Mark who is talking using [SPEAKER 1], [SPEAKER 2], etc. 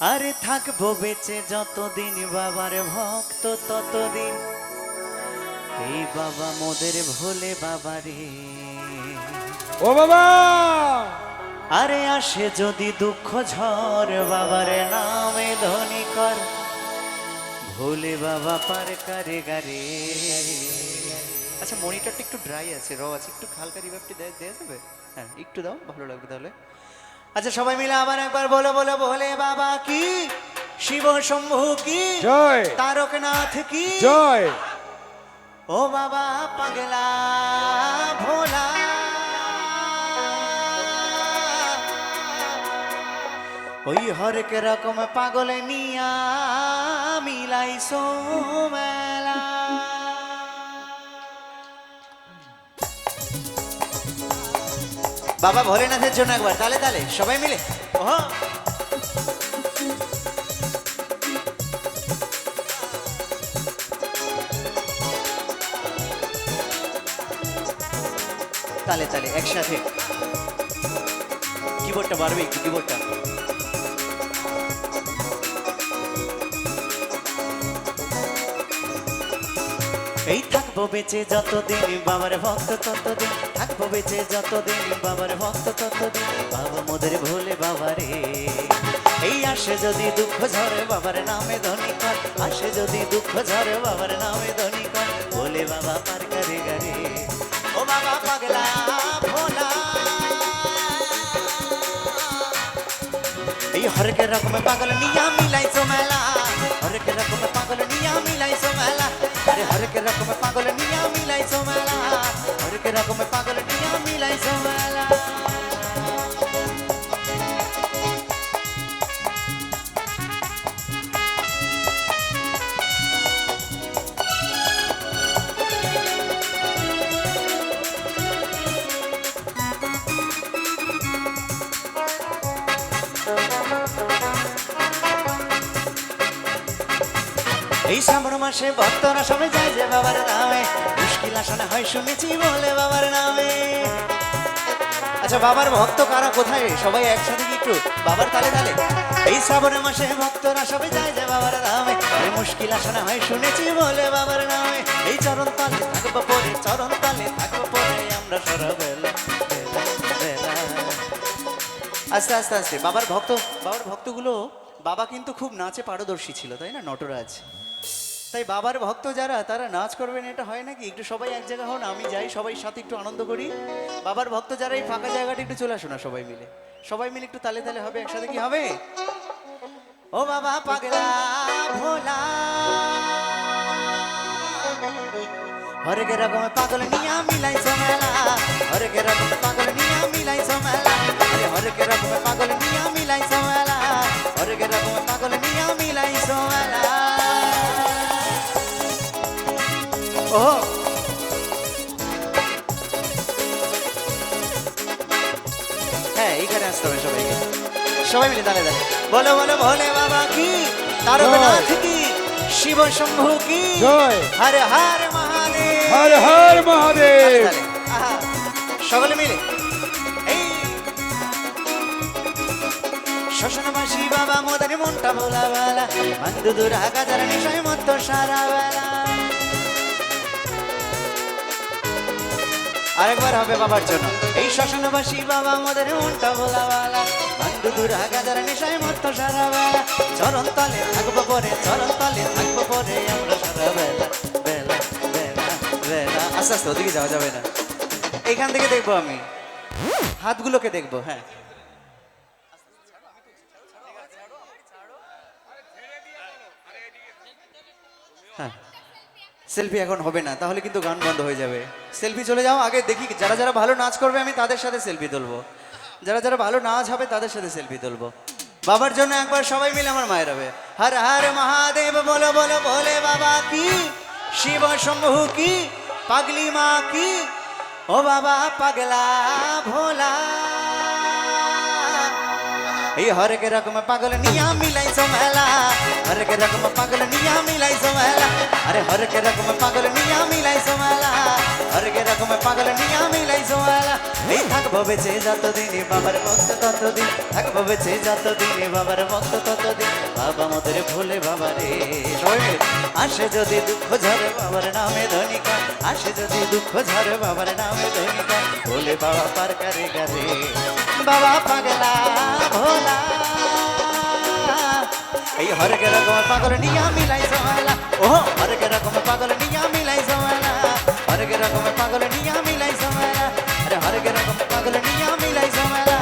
[SPEAKER 1] আরে থাকব বেঁচে যতদিন বাবার ভক্ত ততদিন। এই বাবা মোদের ভোলে বাবারে।
[SPEAKER 2] ও বাবা!
[SPEAKER 1] আরে আসে যদি দুঃখ ঝড় বাবার নামে ধনী কর। ভোলে বাবা পার করে গারে আচ্ছা মনিটরটা একটু ড্রাই আছে র আছে। একটু হালকা দেওয়া দেওয়া যাবে? হ্যাঁ একটু দাও ভালো লাগবে তাহলে। আচ্ছা সবাই মিলে আবার একবার বলো বলো ভোলে বাবা কি? শিব শম্ভু কি?
[SPEAKER 2] জয়।
[SPEAKER 1] তারকনাথ কি?
[SPEAKER 2] জয়।
[SPEAKER 1] ও বাবা পাগলা ভোলা। ওই হরেক রকম পাগল নিয়া মিলাই সোমেলা বাবা ভোলেনাথের জন্য একবার, তালে তালে, সবাই মিলে। ওহ। তালে তালে, একসাথে। কিবোর্ডটা বাড়বে একটু, কিবোর্ডটা। এই থাকব বেঁচে যতদিন, বাবার ভক্ত ততদিন। থাকব বেঁচে যতদিন, বাবার ভক্ত ততদিন। বাবা মোদের ভোলে বাবারে এই আসে যদি দুঃখ ঝরে, বাবার নামে ধনী কর। আসে যদি দুঃখ ঝরে, বাবার নামে ধনী কর। ভোলে বাবা পার করে গারে ও বাবা পাগলা, ভোলা। এই হরেক রকম পাগল নিয়া মিলাইছো মেলা। হরেক রকম আরে হরেক রকম পাগল নিয়া এই শ্রাবণ মাসে ভক্তরা সবাই যায় যে বাবার নামে। মুশকিল আসনে হয় শুনেছি বলে বাবার নামে। আচ্ছা বাবার ভক্ত কারা, কোথায়? সবাই একসাথে একটু বাবার তালে তালে? এই শ্রাবণ মাসে ভক্তরা সবাই যায় যে বাবার নামে। আরে মুশকিল আসনে হয় শুনেছি বলে বাবার নামে। এই চরণ তালে থাকব পরে, চরণ তালে থাকব পরে আমরা সরবেলা আস্তে আস্তে আস্তে, বাবার ভক্ত, বাবার ভক্তগুলো বাবা কিন্তু খুব নাচে পারদর্শী ছিল, তাই না, নটরাজ? তাই বাবার ভক্ত যারা, তারা নাচ করবেন, এটা হয় নাকি? একটু সবাই এক জায়গা হন, আমি যাই, সবাই সাথে একটু আনন্দ করি। বাবার ভক্ত যারা, এই ফাঁকা জায়গাটা একটু চলে আসো না সবাই মিলে। সবাই মিলে একটু তালে তালে হবে, একসাথে কি হবে? ও বাবা, পাগলা, ভোলা। হরেক রকম পাগল নিয়া মিলাইছো মেলা হরেক রকম পাগল নিয়া মিলাইছো মেলা আরে হরেক রকম পাগল নিয়া মিলাইছো মেলা হরেক রকম পাগল নিয়া মিলাইছো মেলা ও হ্যাঁ এইখানে আসতে হবে সবাইকে। সবাই মিলে দাঁড়িয়ে দাঁড়িয়ে বলো বলো ভোলে বাবা কি? তারকনাথ কি? শিব শম্ভু কি হর হর
[SPEAKER 2] হর হর মহাদেব।
[SPEAKER 1] আহা, সকলে মিলে। শ্মশানবাসী বাবা মোদের মনটা ভোলা বেলা বন্ধু দূর হাজার নিশয় মতো সারা আরেকবার হবে বাবার জন্য। এই শ্মশানবাসী বাবা মোদের মনটা ভোলা বেলা বন্ধু দূর হাজার নিশয় মতো সারা চরণ তলে থাকব পরে চরণ তলে থাকব পরে আমরা সারা আস্তে আস্তে, ওদিকে যাওয়া যাবে না। এইখান থেকে দেখব আমি। হাতগুলোকে দেখব হ্যাঁ। হ্যাঁ। সেলফি এখন হবে না, তাহলে কিন্তু গান বন্ধ হয়ে যাবে। সেলফি চলে যাও, আগে দেখি যারা যারা ভালো নাচ করবে, আমি তাদের সাথে সেলফি তুলবো। যারা যারা ভালো নাচ হবে, তাদের সাথে সেলফি তুলবো। বাবার জন্য একবার সবাই মিলে আমার মায়ের হবে। হর হর মহাদেব, বলো বলো, বলে বাবা কি? শিব শম্ভু কি? পাগলি মা কি? ও বাবা পাগলা ভোলা। এই হরেক রকম পাগল নিয়া মিলাইছো মেলা। হরেক রকম পাগল নিয়া মিলাইছো মেলা। আরে হরেক রকম পাগল নিয়া মিলাইছো মেলা। হরেক রকম পাগল নিয়া মিলাইছো মেলা। এই থাকব বেঁচে যতদিন, বাবার ভক্ত ততদিন। থাকব বেঁচে যতদিন, বাবার ভক্ত ততদিন। বাবা মদের ভুলে বাবা রে সবাই মিলে আসে যদি দুঃখ ঝরে বাবার নামে ধনিকা আসে যদি দুঃখ ঝরে বাবার নামে ধনিকা ভুলে বাবা পার করে গারে বাবা পাগলা, ভোলা। এই হরেক রকম পাগল নিয়া মিলাই সমালা ও হরেক রকম পাগল নিয়া মিলাই সমালা হরেক রকম পাগল নিয়া মিলাই সমালা আরে হরেক রকম পাগল নিয়া মিলাই সমালা